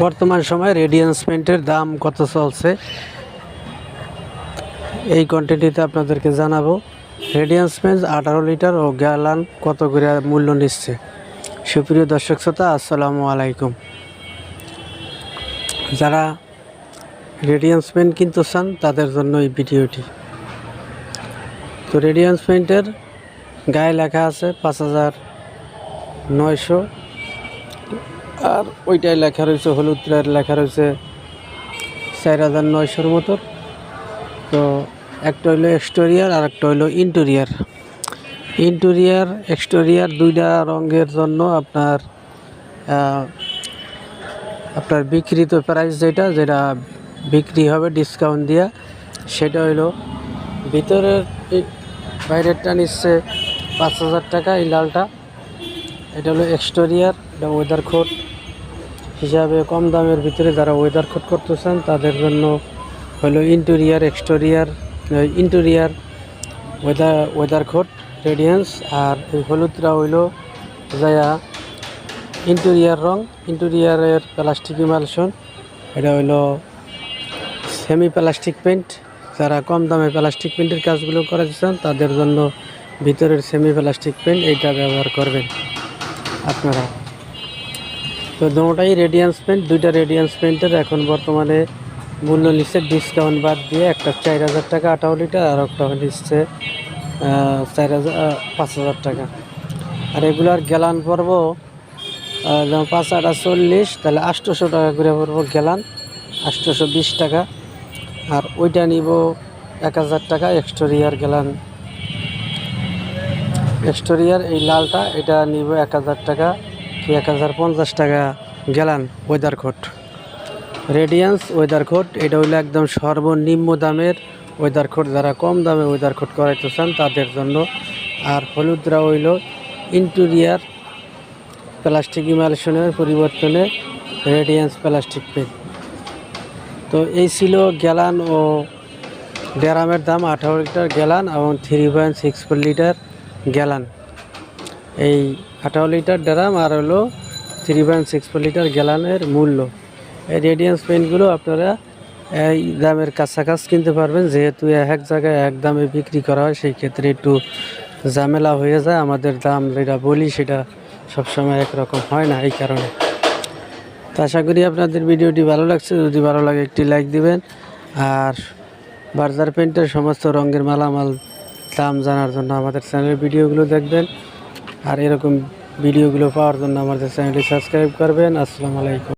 বর্তমান সময়ে রেডিয়েন্স পেন্টের দাম কত চলছে? এই কন্টেন্টটিতে আপনাদেরকে জানাব। রেডিয়েন্স পেন্ট আঠারো লিটার ও গ্যালান কত করে মূল্য নিচ্ছে? সুপ্রিয় দর্শক শ্রোতা, আসসালামু আলাইকুম। যারা রেডিয়েন্স পেন্ট কিনতে চান, তাদের জন্য এই ভিডিওটি। তো রেডিয়েন্স পেন্টের গায়ে লেখা আছে পাঁচ হাজার নয়শো আর ওইটাই লেখা রয়েছে, হলুদ কালার লেখা রয়েছে, চার হাজার নয়শোর মতো। তো একটা হইল এক্সটোরিয়ার আর একটা হইল ইন্টেরিয়ার ইন্টেরিয়ার এক্সটোরিয়ার দুইটা রঙের জন্য আপনার আপনার বিক্রিত প্রাইস যেটা যেটা বিক্রি হবে ডিসকাউন্ট দিয়া, সেটা হইল ভিতরের বাইরেরটা নিচ্ছে পাঁচ হাজার টাকা এই লালটা। এটা হলো এক্সটোরিয়ার এটা ওয়েদার কোট হিসাবে কম দামের ভিতরে যারা ওয়েদার কোট করতে চান তাদের জন্য হলো interior exterior interior weather weather coat radiance আর এই হলুদটা হইল যায়া ইন্টেরিয়ার রং ইন্টেরিয়ারের প্লাস্টিক ইমালশন এটা হইল সেমি প্লাস্টিক পেন্ট যারা কম দামে প্লাস্টিক পেন্টের কাজগুলো করাতে চান তাদের জন্য ভিতরের সেমি প্লাস্টিক পেন্ট এইটা ব্যবহার করবেন। আপনারা তো দুটাই রেডিয়েন্স পেন্ট দুইটা রেডিয়েন্স পেন্টের এখন বর্তমানে মূল্য নিচ্ছে ডিসকাউন্ট বাদ দিয়ে একটা চার হাজার টাকা আঠারো লিটার আর একটা নিচ্ছে চার হাজার পাঁচ হাজার টাকা। আর এগুলার গ্যালান পড়ব আহ, যেমন পাঁচ আটা চল্লিশ তাহলে আটশোশো টাকা করে পড়ব গ্যালান আটশোশো বিশ টাকা। আর ওইটা নিব এক হাজার টাকা এক্সটোরিয়ার গ্যালান এক্সটোরিয়ার এই লালটা এটা নিব এক হাজার টাকা। এক হাজার পঞ্চাশ টাকা gallon weather coat radiance weather coat এটা হইল একদম সর্বনিম্ন দামের ওয়েদার কোট যারা কম দামে ওয়েদার কোট করাইতে চান তাদের জন্য। আর হলুদরা হইল ইন্টেরিয়ার প্লাস্টিক ইমালশনের পরিবর্তনে রেডিয়েন্স প্লাস্টিক পেন তো এই ছিল গ্যালান ও ড্রামের দাম, আঠারো লিটার গ্যালান এবং three point six four litre gallon এই আঠারো লিটার ড্রাম আর হলো three point six four litre গ্যালানের মূল্য। এই রেডিয়েন্স পেন্টগুলো আপনারা এই দামের কাছাকাছি কিনতে পারবেন, যেহেতু এক জায়গায় এক দামে বিক্রি করা হয়, সেই ক্ষেত্রে একটু ঝামেলা হয়ে যায়। আমাদের দাম যেটা বলি, সেটা সবসময় একরকম হয় না এই কারণে। তো আশা করি আপনাদের ভিডিওটি ভালো লাগছে। যদি ভালো লাগে, একটি লাইক দিবেন। আর বার্জার পেন্টের সমস্ত রঙের মালামাল দাম জানার জন্য আমাদের চ্যানেলের ভিডিওগুলো দেখবেন। আর এরকম ভিডিওগুলো পাওয়ার জন্য আমাদের চ্যানেলটি সাবস্ক্রাইব করবেন। আসসালামু আলাইকুম।